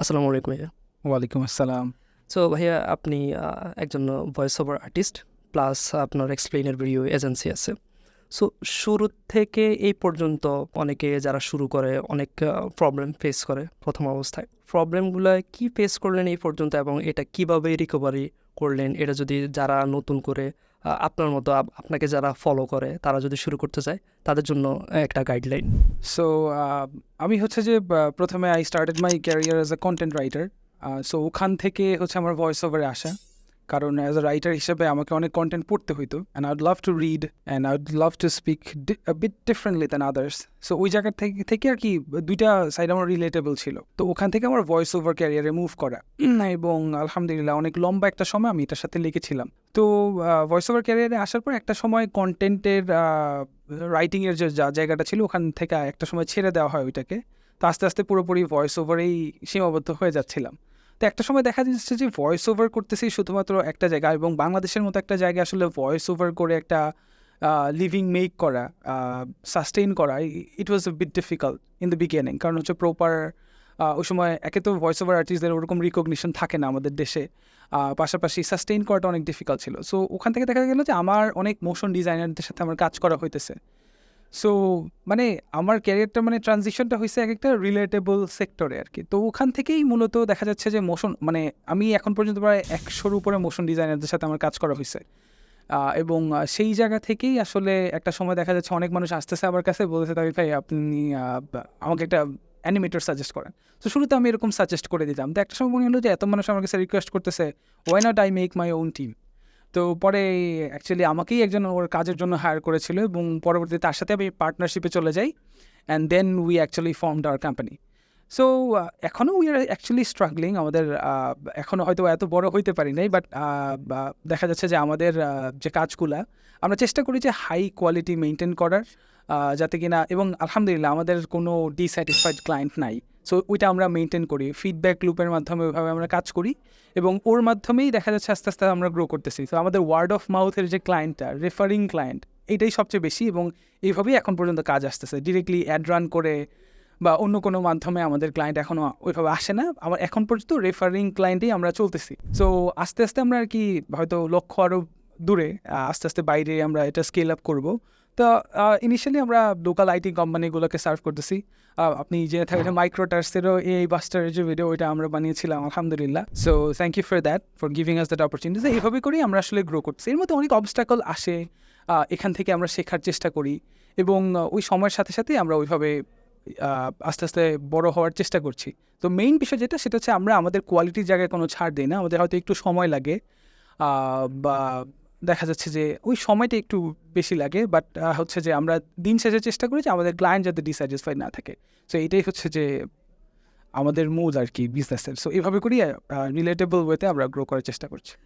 আসসালামু আলাইকুম ভাইয়া। ওয়ালাইকুম আসসালাম। সো ভাইয়া আপনি একজন ভয়েস ওভার আর্টিস্ট প্লাস আপনার এক্সপ্লেনের ভিডিও এজেন্সি আছে। সো শুরু থেকে এই পর্যন্ত অনেকে যারা শুরু করে অনেক প্রবলেম ফেস করে প্রথম অবস্থায়। প্রবলেমগুলো কি ফেস করলেন এই পর্যন্ত এবং এটা কীভাবে রিকভারি করলেন? এটা যদি যারা নতুন করে আপনার মতো আপনাকে যারা ফলো করে, তারা যদি শুরু করতে চায়, তাদের জন্য একটা গাইডলাইন সো আমি হচ্ছে যে প্রথমে I started my career as a content writer so ওখান থেকে হচ্ছে আমার ভয়েস ওভারে আসা। কারণ অ্যাজ এ রাইটার হিসেবে আমাকে অনেক কন্টেন্ট পড়তে হইতো and I would love to read and I would love to speak bit differently than others so ওই জায়গা থেকে থেকে আর কি দুইটা সাইড আমার রিলেটেবল ছিল। তো ওখান থেকে আমার ভয়েস ওভার ক্যারিয়ারে মুভ করা। এবং আলহামদুলিল্লাহ অনেক লম্বা একটা সময় আমি এটার সাথে লিখেছিলাম। তো ভয়েস ওভার ক্যারিয়ারে আসার পর একটা সময় কন্টেন্টের রাইটিংয়ের যে, যা জায়গাটা ছিল ওখান থেকে একটা সময় ছেড়ে দেওয়া হয় ওইটাকে। তো আস্তে আস্তে পুরোপুরি ভয়েস ওভারেই সীমাবদ্ধ হয়ে যাচ্ছিলাম। তো একটা সময় দেখা যাচ্ছে যে ভয়েস ওভার করতেছি শুধুমাত্র একটা জায়গা এবং বাংলাদেশের মতো একটা জায়গায় আসলে ভয়েস ওভার করে একটা লিভিং মেক করা সাস্টেইন করা it was a bit difficult in the beginning কারণ হচ্ছে প্রপার ওই সময় একে তো ভয়েস ওভার আর্টিস্টদের ওরকম রিকগনিশন থাকে না আমাদের দেশে। পাশাপাশি সাস্টেইন করাটা অনেক ডিফিকাল্ট ছিল। সো ওখান থেকে দেখা গেল যে আমার অনেক মোশন ডিজাইনারদের সাথে আমার কাজ করা হইতেছে। সো মানে আমার ক্যারিয়ারটা মানে ট্রানজিশনটা হয়েছে এক একটা রিলেটেবল সেক্টরে আর কি। তো ওখান থেকেই মূলত দেখা যাচ্ছে যে মোশন মানে আমি এখন পর্যন্ত প্রায় একশোর উপরে মোশন ডিজাইনারদের সাথে আমার কাজ করা হয়েছে এবং সেই জায়গা থেকেই আসলে একটা সময় দেখা যাচ্ছে অনেক মানুষ আসতেছে আমার কাছে, বলতেছে তাবির ভাই, আপনি আমাকে একটা অ্যানিমেটর সাজেস্ট করেন। তো শুরুতে আমি এরকম সাজেস্ট করে দিতাম। তো একটা সময় মনে হলো যে এত মানুষ আমার কাছে রিকোয়েস্ট করতেছে why not I make my own team তো পরে অ্যাকচুয়ালি আমাকেই একজন ওর কাজের জন্য হায়ার করেছিল এবং পরবর্তীতে তার সাথে আমি পার্টনারশিপে চলে যাই and then we actually formed our company so এখনও উই আর অ্যাকচুয়ালি স্ট্রাগলিং আমাদের এখনও হয়তো এত বড় হইতে পারি নাই বাট দেখা যাচ্ছে যে আমাদের যে কাজগুলা, আমরা চেষ্টা করি যে হাই কোয়ালিটি মেনটেন করার যাতে কিনা, এবং আলহামদুলিল্লাহ আমাদের কোনো ডিস্যাটিসফাইড ক্লায়েন্ট নাই। সো ওইটা আমরা মেনটেন করি। ফিডব্যাক লুপের মাধ্যমে ওইভাবে আমরা কাজ করি এবং ওর মাধ্যমেই দেখা যাচ্ছে আস্তে আস্তে আমরা গ্রো করতেছি। তো আমাদের ওয়ার্ড অফ মাউথের যে ক্লায়েন্টটা রেফারিং ক্লায়েন্ট এটাই সবচেয়ে বেশি এবং এইভাবেই এখন পর্যন্ত কাজ আসতেছে। ডিরেক্টলি অ্যাড রান করে বা অন্য কোনো মাধ্যমে আমাদের ক্লায়েন্ট এখনও ওইভাবে আসে না। আমার এখন পর্যন্ত রেফারিং ক্লায়েন্টেই আমরা চলতেছি। সো আস্তে আস্তে আমরা আর কি হয়তো লক্ষ্য আরও দূরে আস্তে আস্তে বাইরে আমরা এটা স্কেল আপ করব। তো ইনিশিয়ালি আমরা লোকাল আইটি কোম্পানিগুলোকে সার্ভ করতেছি। আপনি জেনে থাকলে মাইক্রোটার্সেরও এই বাস্টার যে ভিডিও ওইটা আমরা বানিয়েছিলাম আলহামদুলিল্লাহ। So thank you for that for giving us that opportunity এইভাবে করেই আমরা আসলে গ্রো করতেছি। এর মধ্যে অনেক অবস্টাকল আসে এখান থেকে আমরা শেখার চেষ্টা করি। এবং ওই সময়ের সাথে সাথে আমরা ওইভাবে আস্তে আস্তে বড় হওয়ার চেষ্টা করছি। তো মেইন বিষয় যেটা সেটা হচ্ছে আমরা আমাদের কোয়ালিটির জায়গায় কোনো ছাড় দিই না। আমাদের হয়তো একটু সময় লাগে বা দেখা যাচ্ছে যে ওই সময়টা একটু বেশি লাগে বাট হচ্ছে যে আমরা দিন শেষে চেষ্টা করি যে আমাদের ক্লায়েন্ট যাতে ডিস্যাটিসফাই না থাকে। সো এটাই হচ্ছে যে আমাদের মূল আর কি বিজনেসের সো এইভাবে করি রিলেটেবল ওয়েতে আমরা গ্রো করার চেষ্টা করছি।